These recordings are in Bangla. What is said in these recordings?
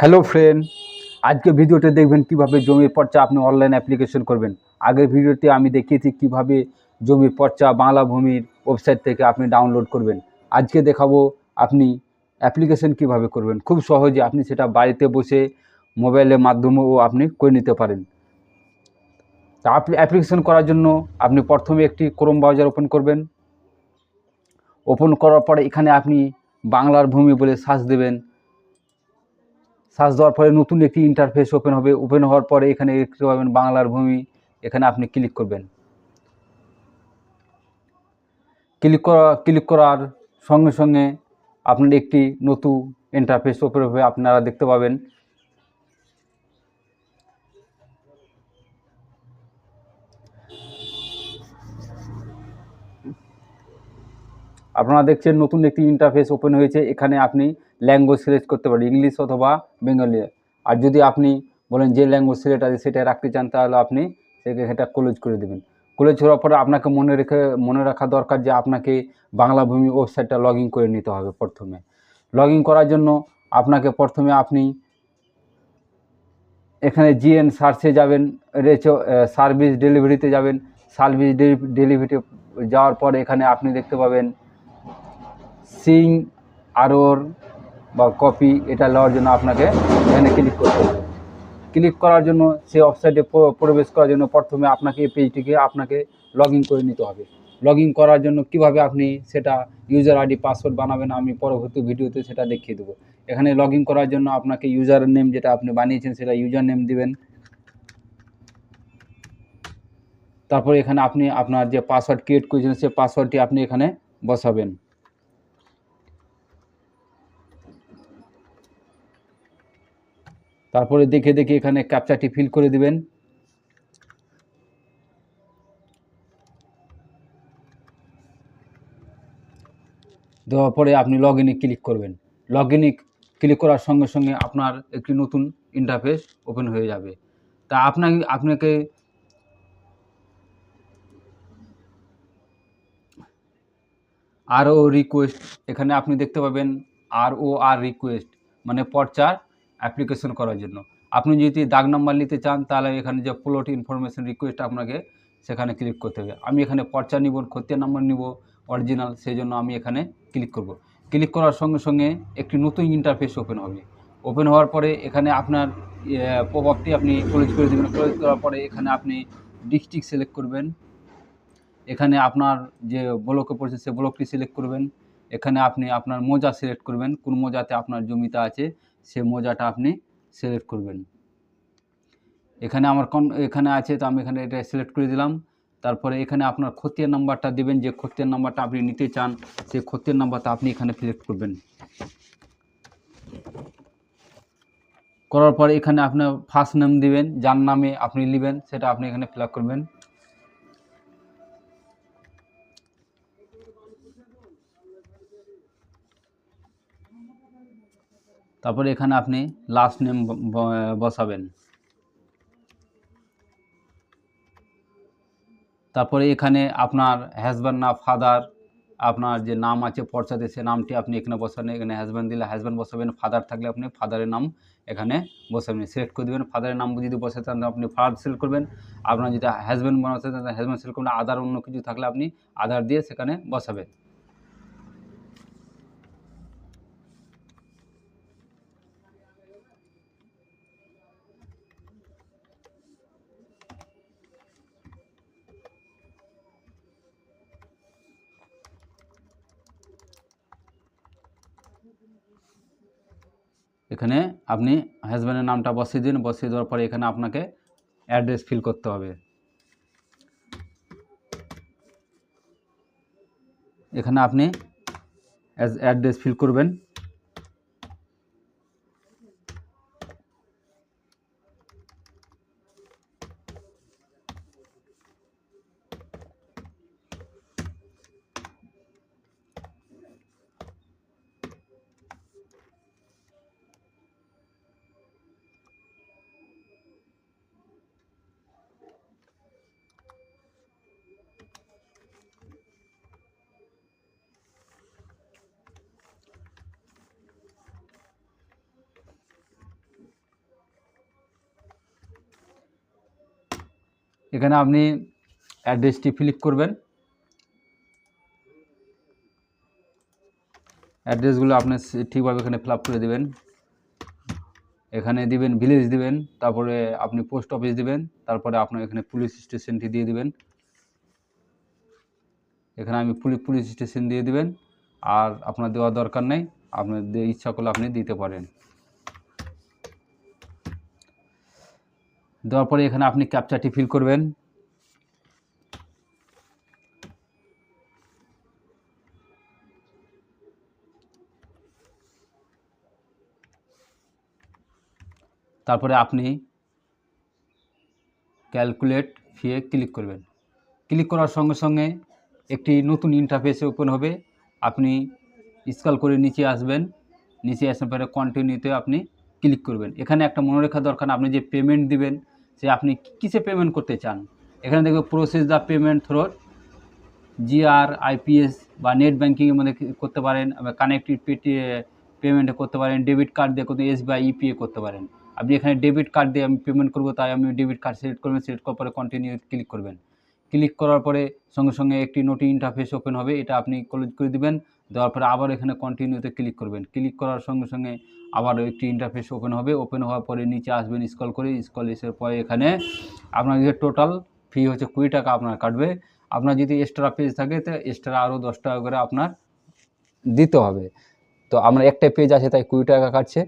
হ্যালো ফ্রেন্ড আজকে ভিডিওতে দেখবেন কীভাবে জমির পর্চা আপনি অনলাইন অ্যাপ্লিকেশন করবেন। আগের ভিডিওতে আমি দেখিয়েছি কীভাবে জমির পর্চা বাংলা ভূমির ওয়েবসাইট থেকে আপনি ডাউনলোড করবেন। আজকে দেখাবো আপনি অ্যাপ্লিকেশন কীভাবে করবেন। খুব সহজে আপনি সেটা বাড়িতে বসে মোবাইলের মাধ্যমেও আপনি করে নিতে পারেন। তা আপনি অ্যাপ্লিকেশন করার জন্য আপনি প্রথমে একটি ক্রোম ব্রাউজার ওপেন করবেন। ওপেন করার পরে এখানে আপনি বাংলার ভূমি বলে সার্চ দেবেন। সার্চ দেওয়ার পরে নতুন একটি ইন্টারফেস ওপেন হবে। ওপেন হওয়ার পরে এখানে দেখতে পাবেন বাংলার ভূমি। এখানে আপনি ক্লিক করবেন। ক্লিক করা ক্লিক করার সঙ্গে সঙ্গে আপনার একটি নতুন ইন্টারফেস ওপেন হবে। আপনারা দেখতে পাবেন। আপনারা দেখছেন নতুন একটি ইন্টারফেস ওপেন হয়েছে। এখানে আপনি ল্যাঙ্গুয়েজ সিলেক্ট করতে পারেন ইংলিশ অথবা বেঙ্গলি আর যদি আপনি বলেন যে ল্যাঙ্গুয়েজ সিলেক্ট আছে সেটা রাখতে চান, তাহলে আপনি সেটা ক্লোজ করে দেবেন। ক্লোজ হওয়ার পরে আপনাকে মনে রেখে, মনে রাখা দরকার যে আপনাকে বাংলা ভূমি ওয়েবসাইটটা লগ করে নিতে হবে প্রথমে। লগ করার জন্য আপনাকে প্রথমে আপনি এখানে জিএন সার্চে যাবেন রেচো সার্ভিস ডেলিভারিতে যাবেন। সার্ভিস ডেলিভারিতে যাওয়ার পরে এখানে আপনি দেখতে পাবেন সিং আরোর বা কপি এটা নেওয়ার জন্য আপনাকে এখানে ক্লিক করতে হবে। ক্লিক করার জন্য সেই ওয়েবসাইটে প্রবেশ করার জন্য প্রথমে আপনাকে এই পেজটিকে আপনাকে লগ করে নিতে হবে। লগ করার জন্য কীভাবে আপনি সেটা ইউজার আইডি পাসওয়ার্ড বানাবেন আমি পরবর্তী ভিডিওতে সেটা দেখিয়ে দেবো। এখানে লগ করার জন্য আপনাকে ইউজার নেম যেটা আপনি বানিয়েছেন সেটা ইউজার নেম দিবেন। তারপরে এখানে আপনি আপনার যে পাসওয়ার্ড ক্রিয়েট করেছেন, সেই পাসওয়ার্ডটি আপনি এখানে বসাবেন। তারপরে দেখে দেখে এখানে ক্যাপচারটি ফিল করে দিবেন। দেওয়ার পরে আপনি লগ ইনে ক্লিক করবেন। লগ ইনে ক্লিক করার সঙ্গে সঙ্গে আপনার একটি নতুন ইন্টারফেস ওপেন হয়ে যাবে। তা আপনাকে আপনাকে আরও রিকোয়েস্ট এখানে আপনি দেখতে পাবেন আর ও আর রিকোয়েস্ট মানে পর্চার অ্যাপ্লিকেশন করার জন্য। আপনি যদি দাগ নাম্বার নিতে চান, তাহলে এখানে যে প্লট ইনফরমেশন রিকোয়েস্ট আপনাকে সেখানে ক্লিক করতে হবে। আমি এখানে পর্চা নিব, খতিয়ান নাম্বার নিব অরিজিনাল সেই জন্য আমি এখানে ক্লিক করব। ক্লিক করার সঙ্গে সঙ্গে একটি নতুন ইন্টারফেস ওপেন হবে। ওপেন হওয়ার পরে এখানে আপনার প্রভাবটি আপনি ক্লোজ করে দেবেন। ক্লোজ করার পরে এখানে আপনি ডিস্ট্রিক্ট সিলেক্ট করবেন। এখানে আপনার যে ব্লকে পড়ছে, সে ব্লকটি সিলেক্ট করবেন। এখানে আপনি আপনার মোজা সিলেক্ট করবেন। কোন মোজাতে আপনার জমিটা আছে সে মোজাটা আপনি সিলেক্ট করবেন। এখানে আমার কোন, এখানে আছে তো আমি এখানে এটা সিলেক্ট করে দিলাম। তারপরে এখানে আপনার খতিয়ান নাম্বারটা দেবেন, যে খতিয়ান নাম্বারটা আপনি নিতে চান, সেই খতিয়ান নাম্বারটা আপনি এখানে সিলেক্ট করবেন। করার পরে এখানে আপনার ফার্স্ট নেম দিবেন, যার নামে আপনি নেবেন, সেটা আপনি এখানে ফিল করবেন। তারপরে এখানে আপনি লাস্ট নেম বসাবেন। তারপরে এখানে আপনার হাজব্যান্ড না ফাদার আপনার যে নাম আছে পর্চাতে, সে নামটি আপনি এখানে বসাবেন। এখানে হাজব্যান্ড দিলে হাজব্যান্ড বসাবেন ফাদার থাকলে আপনি ফাদারের নাম এখানে বসাবেন। সিলেক্ট করে দেবেন ফাদারের নাম যদি বসে তাহলে আপনি ফাদার সিলেক্ট করবেন। আপনার যদি হাজব্যান্ড বসাতে তাহলে হাজব্যান্ড সিলেক্ট করবেন আদার অন্য কিছু থাকলে আপনি আদার দিয়ে সেখানে বসাবেন। এখানে আপনি হাজব্যান্ডের নামটা বসিয়ে দিন, বসিয়ে দেওয়ার পরে এখানে আপনাকে অ্যাড্রেস ফিল করতে হবে। এখানে আপনি অ্যাড্রেস ফিল করবেন। এখানে আপনি অ্যাড্রেসটি ফিলিপ করবেন। অ্যাড্রেসগুলো আপনি ঠিকভাবে এখানে ফিল করে দেবেন। এখানে দিবেন, ভিলেজ দিবেন, তারপরে আপনি পোস্ট অফিস দিবেন, তারপরে আপনার এখানে পুলিশ স্টেশনটি দিয়ে দিবেন। এখানে আমি পুলিশ পুলিশ স্টেশন দিয়ে দিবেন। আর আপনার দেওয়ার দরকার নেই, আপনার ইচ্ছা করলে আপনি দিতে পারেন। দেওয়ার পরে এখানে আপনি ক্যাপচারটি ফিল করবেন। তারপরে আপনি ক্যালকুলেট ফিয়ে ক্লিক করবেন। ক্লিক করার সঙ্গে সঙ্গে একটি নতুন ইন্টারফেসে ওপেন হবে। আপনি স্কাল করে নিচে আসবেন। নিচে আসার পরে কন্টিনিউতে আপনি ক্লিক করবেন। এখানে একটা মনে রাখা দরকার, আপনি যে পেমেন্ট দিবেন, সে আপনি কিসে পেমেন্ট করতে চান? এখানে দেখবে process the payment through GR IPS বা নেট ব্যাঙ্কিংয়ের মধ্যে করতে পারেন কানেক্টেড পেটি পেমেন্ট করতে পারেন ডেবিট কার্ড দিয়ে করতে এস বাই ইপিএ করতে পারেন। আপনি এখানে ডেবিট কার্ড দিয়ে আমি পেমেন্ট করব, তাই আমি ডেবিট কার্ড সিলেক্ট করবেন সিলেক্ট করার পরে কন্টিনিউ ক্লিক করবেন। ক্লিক করার পরে সঙ্গে সঙ্গে একটি নোটি ইন্টারফেস ওপেন হবে, এটা আপনি ক্লোজ করে দিবেন। দেওয়ার পরে আবার এখানে কন্টিনিউতে ক্লিক করবেন। ক্লিক করার সঙ্গে সঙ্গে আবার একটি ইন্টারফেস ওপেন হবে। ওপেন হওয়ার পরে নিচে আসবেন স্কল করে। স্কল এসের পরে এখানে আপনার যে টোটাল ফি হচ্ছে কুড়ি টাকা আপনার কাটবে। আপনার যদি এক্সট্রা পেজ থাকে, তো এক্সট্রা আরও দশ টাকা করে আপনার দিতে হবে। তো আমার একটা পেজ আছে, তাই কুড়ি টাকা কাটছে।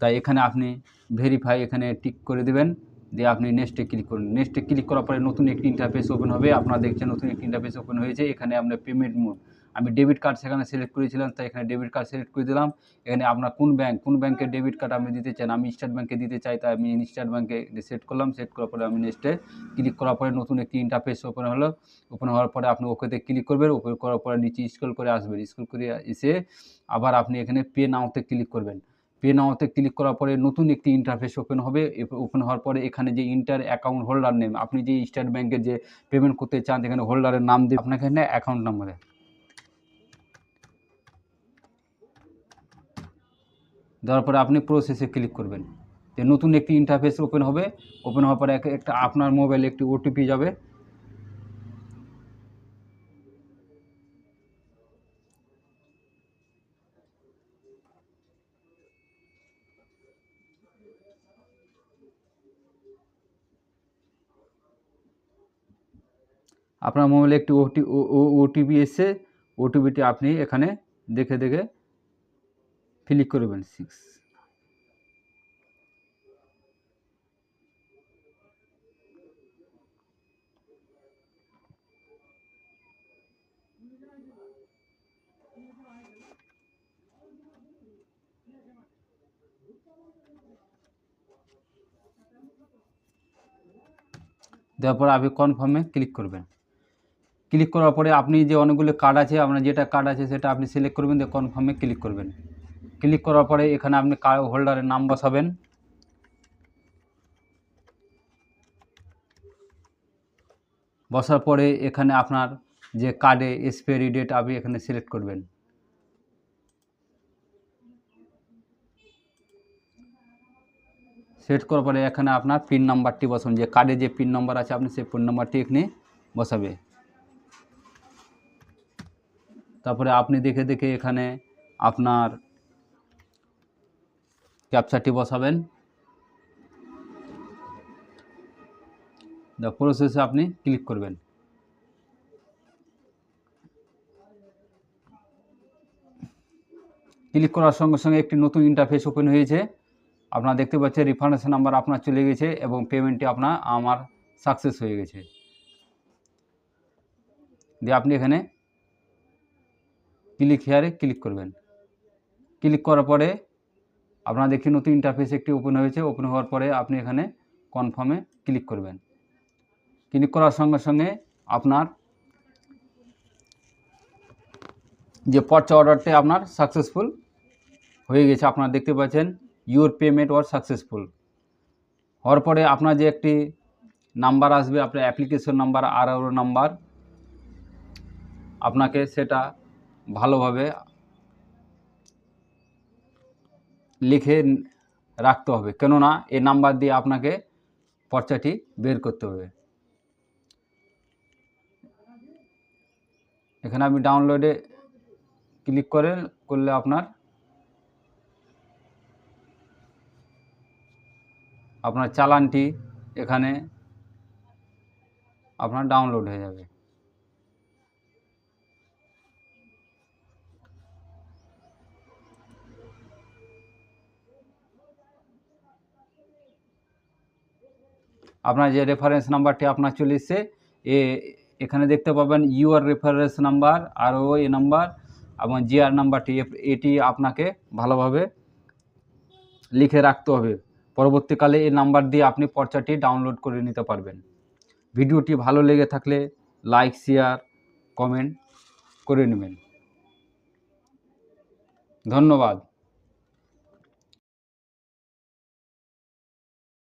তাই এখানে আপনি ভেরিফাই এখানে টিক করে দেবেন। দিয়ে আপনি নেক্সটে ক্লিক করুন। নেক্সটে ক্লিক করার পরে নতুন একটি ইন্টারফেস ওপেন হবে। আপনারা দেখছেন নতুন একটি ইন্টারফেস ওপেন হয়েছে। এখানে আপনার পেমেন্ট মোড আমি ডেবিট কার্ড সেখানে সিলেক্ট করেছিলাম, তাই এখানে ডেবিট কার্ড সিলেক্ট করে দিলাম। এখানে আপনার কোন ব্যাংক কোন ব্যাংকের ডেবিট কার্ড আপনি দিতে চান, আমি স্টেট ব্যাংকে দিতে চাই, তাই আমি স্টেট ব্যাংকে সেট করলাম। সেট করার পরে আমি নেক্সটে ক্লিক করার পরে নতুন একটি ইন্টারফেস ওপেন হলো। ওপেন হওয়ার পরে আপনি ওকেতে ক্লিক করবেন ওপেন করার পরে নিচে স্ক্রল করে আসবেন। স্ক্রল করে এসে আবার আপনি এখানে পে নাওতে ক্লিক করবেন। পে নাওতে ক্লিক করার পরে নতুন একটি ইন্টারফেস ওপেন হবে। ওপেন হওয়ার পরে এখানে যে ইন্টার অ্যাকাউন্ট হোল্ডার নেম আপনি যে স্টেট ব্যাংকের যে পেমেন্ট করতে চান, এখানে হোল্ডারের নাম দিয়ে আপনাকে এখানে অ্যাকাউন্ট নাম্বারে দেওয়ার পরে আপনি প্রসেসে ক্লিক করবেন। যে নতুন একটি ইন্টারফেস ওপেন হবে ওপেন হওয়ার পরে এক- একটা আপনার মোবাইলে একটি ওটিপি যাবে। আপনার মোবাইলে একটি ওটি ওটিপি এসছে ওটিপিটি আপনি এখানে দেখে দেখে ক্লিক করবেন সিক্স দেওয়ার পরে আপনি কনফার্মে ক্লিক করবেন। ক্লিক করার পরে আপনি যে অনেকগুলো কার্ড আছে, আপনার যেটা কার্ড আছে সেটা আপনি সিলেক্ট করবেন দিয়ে কনফার্মে ক্লিক করবেন। ক্লিক করার পরে এখানে আপনি কার্ড হোল্ডারের নাম বসাবেন। বসার পরে এখানে আপনার যে কার্ডে এক্সপায়ারি ডেট আপনি এখানে সিলেক্ট করবেন। সেট করার পরে এখানে আপনার পিন নাম্বারটি বসান। যে কার্ডে যে পিন নাম্বার আছে, আপনি সেই পিন নাম্বারটি এখানে বসাবে। তারপরে আপনি দেখে দেখে এখানে আপনার ক্যাপচারটি বসাবেন। দ্য প্রসেসে আপনি ক্লিক করবেন। ক্লিক করার সঙ্গে সঙ্গে একটি নতুন ইন্টারফেস ওপেন হয়েছে। আপনারা দেখতে পাচ্ছেন রিফারেন্স নাম্বার আপনার চলে গেছে এবং পেমেন্টটি আপনার, আমার সাকসেস হয়ে গেছে। দিয়ে আপনি এখানে ক্লিক হেয়ারে ক্লিক করবেন। ক্লিক করার পরে আপনারা দেখি নতুন ইন্টারফেস একটি ওপেন হয়েছে। ওপেন হওয়ার পরে আপনি এখানে কনফার্মে ক্লিক করবেন। ক্লিক করার সঙ্গে সঙ্গে আপনার যে পর্চা অর্ডারটি আপনার সাকসেসফুল হয়ে গেছে। আপনারা দেখতে পাচ্ছেন ইউর পেমেন্ট ওয়ার সাকসেসফুল হওয়ার পরে আপনার যে একটি নাম্বার আসবে, আপনার অ্যাপ্লিকেশন নাম্বার আর নাম্বার আপনাকে সেটা ভালোভাবে লিখে রাখতে হবে। কেননা এ নাম্বার দিয়ে আপনাকে পর্চাটি বের করতে হবে। এখানে আপনি ডাউনলোডে ক্লিক করেন, করলে আপনার আপনার চালানটি এখানে আপনার ডাউনলোড হয়ে যাবে। আপনার যে রেফারেন্স নাম্বারটি আপনার চলে এসছে, এ, এখানে দেখতে পাবেন ইউআর রেফারেন্স নাম্বার আর ও এ নাম্বার এবং জিআর নাম্বারটি এটি আপনাকে ভালোভাবে লিখে রাখতে হবে। পরবর্তীকালে এই নাম্বার দিয়ে আপনি পর্চাটি ডাউনলোড করে নিতে পারবেন। ভিডিওটি ভালো লেগে থাকলে লাইক শেয়ার কমেন্ট করে নেবেন। ধন্যবাদ।